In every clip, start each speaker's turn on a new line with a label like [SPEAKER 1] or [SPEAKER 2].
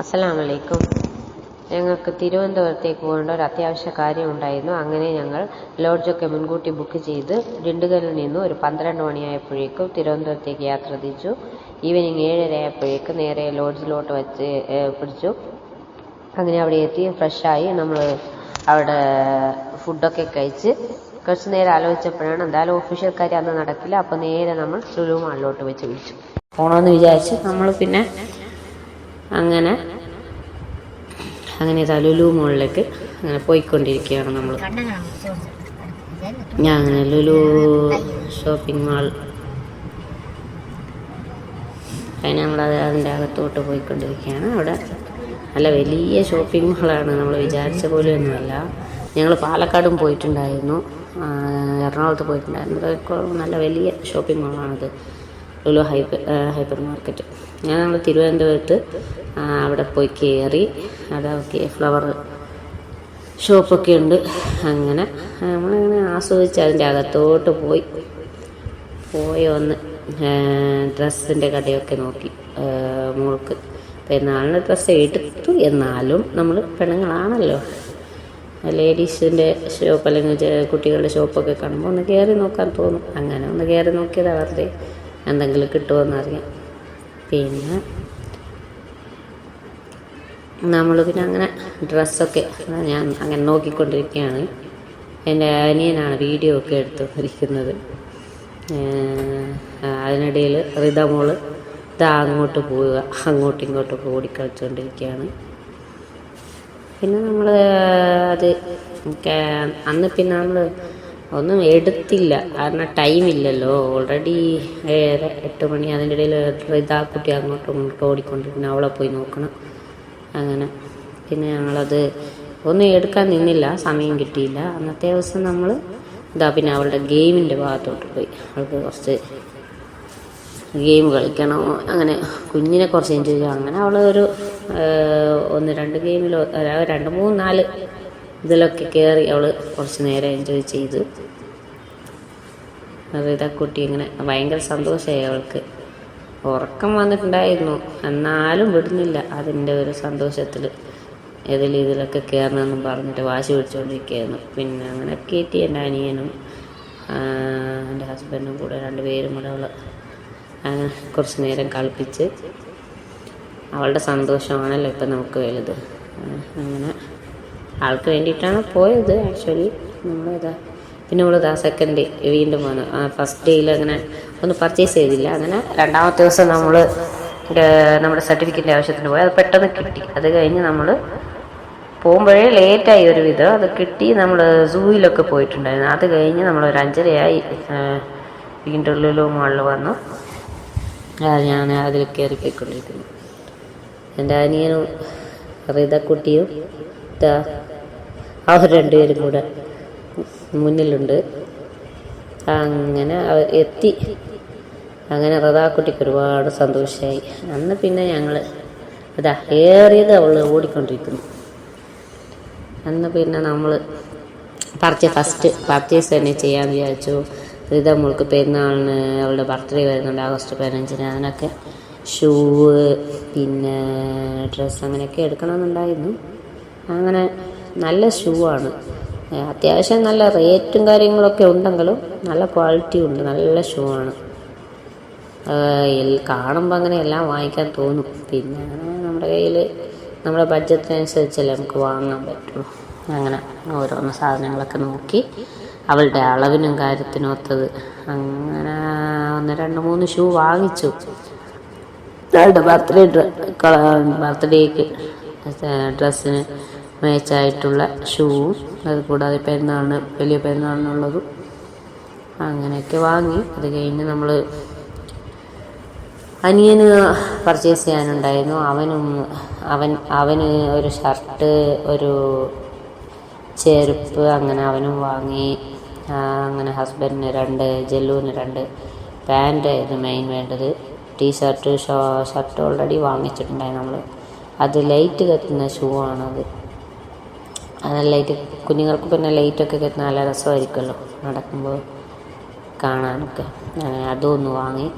[SPEAKER 1] അസ്സലാമലൈക്കും. ഞങ്ങൾക്ക് തിരുവനന്തപുരത്തേക്ക് പോകേണ്ട ഒരു അത്യാവശ്യ കാര്യം ഉണ്ടായിരുന്നു. അങ്ങനെ ഞങ്ങൾ ലോഡ്ജൊക്കെ മുൻകൂട്ടി ബുക്ക് ചെയ്ത് ഡിണ്ടുകലിൽ നിന്ന് ഒരു പന്ത്രണ്ട് മണിയായപ്പോഴേക്കും തിരുവനന്തപുരത്തേക്ക് യാത്ര തിരിച്ചു. ഈവനിങ് ഏഴര ആയപ്പോഴേക്കും നേരെ ലോഡ്ജിലോട്ട് വെച്ച് പിടിച്ചു. അങ്ങനെ അവിടെ എത്തി ഫ്രഷായി നമ്മൾ അവിടെ ഫുഡൊക്കെ കഴിച്ച് കുറച്ച് നേരം ആലോചിച്ചപ്പോഴാണ് എന്തായാലും ഒഫീഷ്യൽ കാര്യം അന്ന് നടക്കില്ല. അപ്പോൾ നേരെ നമ്മൾ ലുലു മാളിലോട്ട് വെച്ച് വിളിച്ചു. പോകണമെന്ന് വിചാരിച്ച് നമ്മൾ പിന്നെ അങ്ങനെ. അങ്ങനെ ലുലു മോളിലേക്ക് അങ്ങനെ പോയിക്കൊണ്ടിരിക്കുകയാണ് നമ്മൾ ഞാൻ അങ്ങനെ ലുലു ഷോപ്പിംഗ് മാൾ. അതിന് നമ്മളത് അതിന്റെ അകത്തോട്ട് പോയിക്കൊണ്ടിരിക്കുകയാണ്. അവിടെ നല്ല വലിയ ഷോപ്പിംഗ് മാളാണ് നമ്മൾ വിചാരിച്ച പോലെയൊന്നുമല്ല. ഞങ്ങൾ പാലക്കാടും പോയിട്ടുണ്ടായിരുന്നു. എറണാകുളത്ത് പോയിട്ടുണ്ടായിരുന്നു. നല്ല വലിയ shopping മാളാണത്. Lulu hyper hyper market. ഞാൻ നമ്മൾ തിരുവനന്തപുരത്ത് അവിടെ പോയി കയറി അതൊക്കെ ഫ്ലവർ ഷോപ്പൊക്കെ ഉണ്ട്. അങ്ങനെ നമ്മളങ്ങനെ ആസ്വദിച്ച് അതിന്റെ അകത്തോട്ട് പോയി. പോയി ഒന്ന് ഡ്രസ്സിന്റെ കടയൊക്കെ നോക്കി മോൾക്ക്. പെരുന്നാളിന് ഡ്രസ്സ് എടുത്തു. എന്നാലും നമ്മൾ പെണ്ണുങ്ങളാണല്ലോ. ലേഡീസിന്റെ ഷോപ്പ് അല്ലെങ്കിൽ കുട്ടികളുടെ ഷോപ്പൊക്കെ കാണുമ്പോൾ ഒന്ന് കയറി നോക്കാൻ തോന്നും. അങ്ങനെ ഒന്ന് കയറി നോക്കിയത് അവരുടെ എന്തെങ്കിലും കിട്ടുമോ എന്നറിയാം പിന്നെ നമ്മൾ പിന്നെ അങ്ങനെ ഡ്രസ്സൊക്കെ ഞാൻ അങ്ങനെ നോക്കിക്കൊണ്ടിരിക്കുകയാണ്. എന്റെ അനിയനാണ് വീഡിയോ ഒക്കെ എടുത്തുകൊണ്ടിരിക്കുന്നത് അതിനിടയിൽ റിത മോൾ ഇതാ അങ്ങോട്ട് പോവുക അങ്ങോട്ടും ഇങ്ങോട്ടും ഓടിക്കളിച്ചുകൊണ്ടിരിക്കുകയാണ് പിന്നെ നമ്മൾ അത് അന്ന് പിന്നെ നമ്മൾ ഒന്നും എടുത്തില്ല. കാരണം ടൈമില്ലല്ലോ ഓൾറെഡി ഏഴര എട്ട് മണി അതിന്റെ ഇടയിൽ കുട്ടി അങ്ങോട്ടും ഇങ്ങോട്ടും ഓടിക്കൊണ്ടിരിക്കുന്നു. അവളെ പോയി നോക്കണം. അങ്ങനെ. പിന്നെ ഞങ്ങളത് ഒന്നും എടുക്കാൻ നിന്നില്ല സമയം കിട്ടിയില്ല. അന്നത്തെ ദിവസം നമ്മൾ ഇതാ പിന്നെ അവളുടെ ഗെയിമിന്റെ ഭാഗത്തോട്ട് പോയി. അവൾക്ക് കുറച്ച് ഗെയിം കളിക്കണം അങ്ങനെ കുഞ്ഞിനെ കുറച്ച് എൻജോയ് ചെയ്യണം അങ്ങനെ അവൾ ഒരു ഒന്ന് രണ്ട് ഗെയിമിലോ രണ്ട് മൂന്ന് നാല് ഇതിലൊക്കെ കയറി അവൾ കുറച്ച് നേരം എൻജോയ് ചെയ്തു. റിത കുട്ടി ഇങ്ങനെ ഭയങ്കര സന്തോഷമായി അവൾക്ക്. ഉറക്കം വന്നിട്ടുണ്ടായിരുന്നു. എന്നാലും വിടുന്നില്ല അതിന്റെ ഒരു സന്തോഷത്തിൽ. ഏതിൽ ഇതിലൊക്കെ കയറണമെന്നും പറഞ്ഞിട്ട് വാശി പിടിച്ചുകൊണ്ടിരിക്കുകയായിരുന്നു. പിന്നെ അങ്ങനെ കയറ്റി എന്റെ അനിയനും എന്റെ ഹസ്ബൻഡും കൂടെ രണ്ടുപേരും കൂടെ അങ്ങനെ കുറച്ച് നേരം കളിപ്പിച്ച് അവളുടെ സന്തോഷമാണല്ലോ ഇപ്പം നമുക്ക് വലുത്. അങ്ങനെ ആൾക്ക് വേണ്ടിയിട്ടാണ് പോയത് ആക്ച്വലി. നമ്മളിതാ പിന്നെ നമ്മളിതാ സെക്കൻഡ് ഡേ വീണ്ടും വന്നു. ഫസ്റ്റ് ഡേയിൽ അങ്ങനെ ഒന്നും പർച്ചേസ് ചെയ്തില്ല. അങ്ങനെ രണ്ടാമത്തെ ദിവസം നമ്മൾ നമ്മുടെ സർട്ടിഫിക്കറ്റിന്റെ ആവശ്യത്തിന് പോയി. അത് പെട്ടെന്ന് കിട്ടി. അത് കഴിഞ്ഞ് നമ്മൾ പോകുമ്പോഴേ ലേറ്റായി ഒരു വിധം അത് കിട്ടി. നമ്മൾ സൂയിലൊക്കെ പോയിട്ടുണ്ടായിരുന്നു. അത് കഴിഞ്ഞ് നമ്മൾ ഒരു അഞ്ചരയായി വീണ്ടും ലുലു വന്നു. ഞാൻ അതിൽ കയറി പോയിക്കൊണ്ടിരിക്കുന്നു. എന്റെ അനിയനും റിതക്കുട്ടിയും ഇതാ അവർ രണ്ടുപേരും കൂടെ മുന്നിലുണ്ട്. അങ്ങനെ അവർ എത്തി. അങ്ങനെ റതാക്കുട്ടിക്ക് ഒരുപാട് സന്തോഷമായി അന്ന് പിന്നെ ഞങ്ങൾ ഇതാ ഏറിയത് അവൾ ഓടിക്കൊണ്ടിരിക്കുന്നു. അന്ന് പിന്നെ നമ്മൾ പർച്ചേ ഫസ്റ്റ് പർച്ചേസ് തന്നെ ചെയ്യാമെന്ന് വിചാരിച്ചു. റിത മോൾക്ക് പെരുന്നാളിന് അവളുടെ ബർത്ത്ഡേ വരുന്നുണ്ട് ആഗസ്റ്റ് പതിനഞ്ചിന്. അതിനൊക്കെ ഷൂ പിന്നെ ഡ്രസ്സ് അങ്ങനെയൊക്കെ എടുക്കണമെന്നുണ്ടായിരുന്നു. അങ്ങനെ നല്ല ഷൂ ആണ് അത്യാവശ്യം നല്ല റേറ്റും കാര്യങ്ങളൊക്കെ ഉണ്ടെങ്കിലും നല്ല ക്വാളിറ്റി ഉണ്ട് നല്ല ഷൂ ആണ് കാണുമ്പോൾ അങ്ങനെ എല്ലാം വാങ്ങിക്കാൻ തോന്നും. പിന്നെ നമ്മുടെ കയ്യിൽ നമ്മുടെ ബഡ്ജറ്റിനനുസരിച്ചല്ലേ നമുക്ക് വാങ്ങാൻ പറ്റുള്ളൂ. അങ്ങനെ ഓരോന്ന് സാധനങ്ങളൊക്കെ നോക്കി അവളുടെ അളവിനും കാര്യത്തിനും ഒത്തത്. അങ്ങനെ ഒന്ന് രണ്ട് മൂന്ന് ഷൂ വാങ്ങിച്ചു. അവളുടെ ബർത്ത്ഡേ ബർത്ത്ഡേക്ക് ഡ്രസ്സിന് മേച്ചായിട്ടുള്ള ഷൂവും അത് കൂടാതെ പെരുന്നാളിന് വലിയ പെരുന്നാളിനുള്ളതും അങ്ങനെയൊക്കെ വാങ്ങി. അത് കഴിഞ്ഞ് നമ്മൾ അനിയന് പർച്ചേസ് ചെയ്യാനുണ്ടായിരുന്നു. അവനും അവൻ അവന് ഒരു ഷർട്ട് ഒരു ചെരുപ്പ് അങ്ങനെ അവനും വാങ്ങി. അങ്ങനെ ഹസ്ബൻഡിന് രണ്ട് ജെല്ലുവിന് രണ്ട് പാന്റായിരുന്നു മെയിൻ വേണ്ടത്. ടീഷർട്ട് ഷോ ഷർട്ട് ഓൾറെഡി വാങ്ങിച്ചിട്ടുണ്ടായി നമ്മൾ അത് ലൈറ്റ് കത്തുന്ന ഷൂ ആണത്. അത് ലൈറ്റ് കുഞ്ഞുങ്ങൾക്ക് പിന്നെ ലൈറ്റൊക്കെ കത്തുന്ന നല്ല രസമായിരിക്കുമല്ലോ നടക്കുമ്പോൾ കാണാനൊക്കെ. അങ്ങനെ അതും ഒന്ന് വാങ്ങി.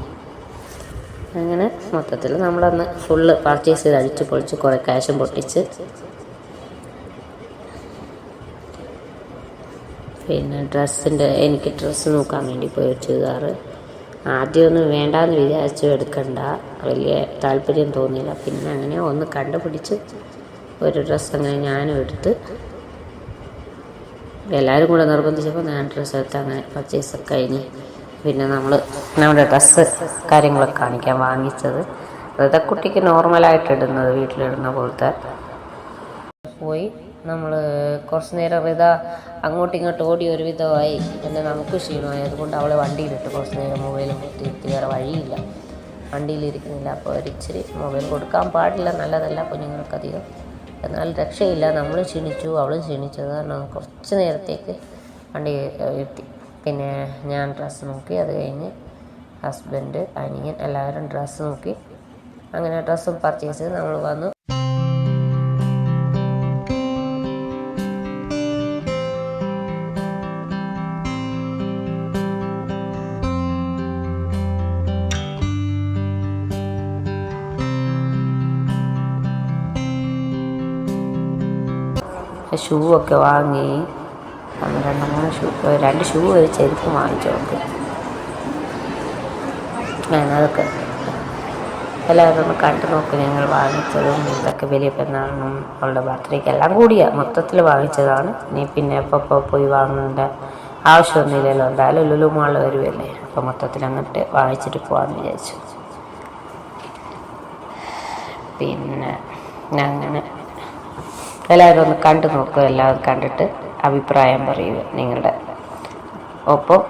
[SPEAKER 1] അങ്ങനെ മൊത്തത്തിൽ നമ്മളന്ന് ഫുള്ള് പർച്ചേസ് ചെയ്ത് അടിച്ച് പൊളിച്ച് കുറേ ക്യാഷും പൊട്ടിച്ച്. പിന്നെ ഡ്രസ്സിന്റെ എനിക്ക് ഡ്രസ്സ് നോക്കാൻ വേണ്ടി പോയി ഒരു ആദ്യമൊന്നും വേണ്ടാന്ന് വിചാരിച്ചു എടുക്കണ്ട. വലിയ താല്പര്യം തോന്നിയില്ല. പിന്നെ അങ്ങനെ ഒന്ന് കണ്ടുപിടിച്ച് ഒരു ഡ്രസ്സ് അങ്ങനെ ഞാനും എടുത്ത് എല്ലാവരും കൂടെ നിർബന്ധിച്ചപ്പോൾ ഞാൻ ഡ്രസ്സ് എടുത്ത് അങ്ങനെ പർച്ചേസ് കഴിഞ്ഞ്. പിന്നെ നമ്മൾ നമ്മുടെ ഡ്രസ്സ് കാര്യങ്ങളൊക്കെ കാണിക്കാൻ വാങ്ങിച്ചത്. അതായത് കുട്ടിക്ക് നോർമലായിട്ട് ഇടുന്നത് വീട്ടിലിടുന്ന പോലത്തെ. പോയി നമ്മൾ കുറച്ച് നേരം ഇതാ അങ്ങോട്ടും ഇങ്ങോട്ടും ഓടി ഒരുവിധമായി. പിന്നെ നമുക്ക് ക്ഷീണമായി. അതുകൊണ്ട് അവളെ വണ്ടിയിലിട്ട്. കുറച്ച് നേരം മൊബൈലും കുത്തിയിരുത്തി വേറെ വഴിയില്ല. വണ്ടിയിലിരിക്കുന്നില്ല അപ്പോൾ ഒരിച്ചിരി മൊബൈൽ കൊടുക്കാൻ പാടില്ല. നല്ലതല്ല. കുഞ്ഞുങ്ങൾക്കധികം. എന്നാൽ രക്ഷയില്ല. നമ്മൾ ക്ഷീണിച്ചു. അവളും ക്ഷീണിച്ചത് കാരണം കുറച്ച് നേരത്തേക്ക് വണ്ടി ഇരുത്തി പിന്നെ ഞാൻ ഡ്രസ്സ് നോക്കി അത് കഴിഞ്ഞ് ഹസ്ബൻഡ് അനിയൻ എല്ലാവരും ഡ്രസ്സ് നോക്കി. അങ്ങനെ ഡ്രസ്സും പർച്ചേസ് ചെയ്ത് നമ്മൾ വന്നു. ഷൂ ഒക്കെ വാങ്ങി. ഒന്ന് രണ്ട് മൂന്ന് ഷൂ രണ്ട് ഷൂ ഒരു ചെരുപ്പ് വാങ്ങിച്ചു നോക്കി ഞങ്ങൾക്ക് എല്ലാവരും ഒന്ന് കണ്ടു നോക്കി ഞങ്ങൾ വാങ്ങിച്ചതും ഇതൊക്കെ വലിയ പെരുന്നാളിനും അവളുടെ ബർത്ത്ഡേക്ക് എല്ലാം കൂടിയാ. മൊത്തത്തിൽ വാങ്ങിച്ചതാണ്. ഇനി പിന്നെ എപ്പോൾ പോയി വാങ്ങേണ്ട ആവശ്യമൊന്നുമില്ലല്ലോ. എന്തായാലും ലുലു മാളിൽ വരുമല്ലേ അപ്പോൾ മൊത്തത്തിൽ അങ്ങോട്ട് വാങ്ങിച്ചിട്ട് പോകാമെന്ന് വിചാരിച്ചു. പിന്നെ അങ്ങനെ എല്ലാവരും ഒന്ന് കണ്ടു നോക്കുക എല്ലാവരും കണ്ടിട്ട്. അഭിപ്രായം പറയുക നിങ്ങളുടെ ഒപ്പം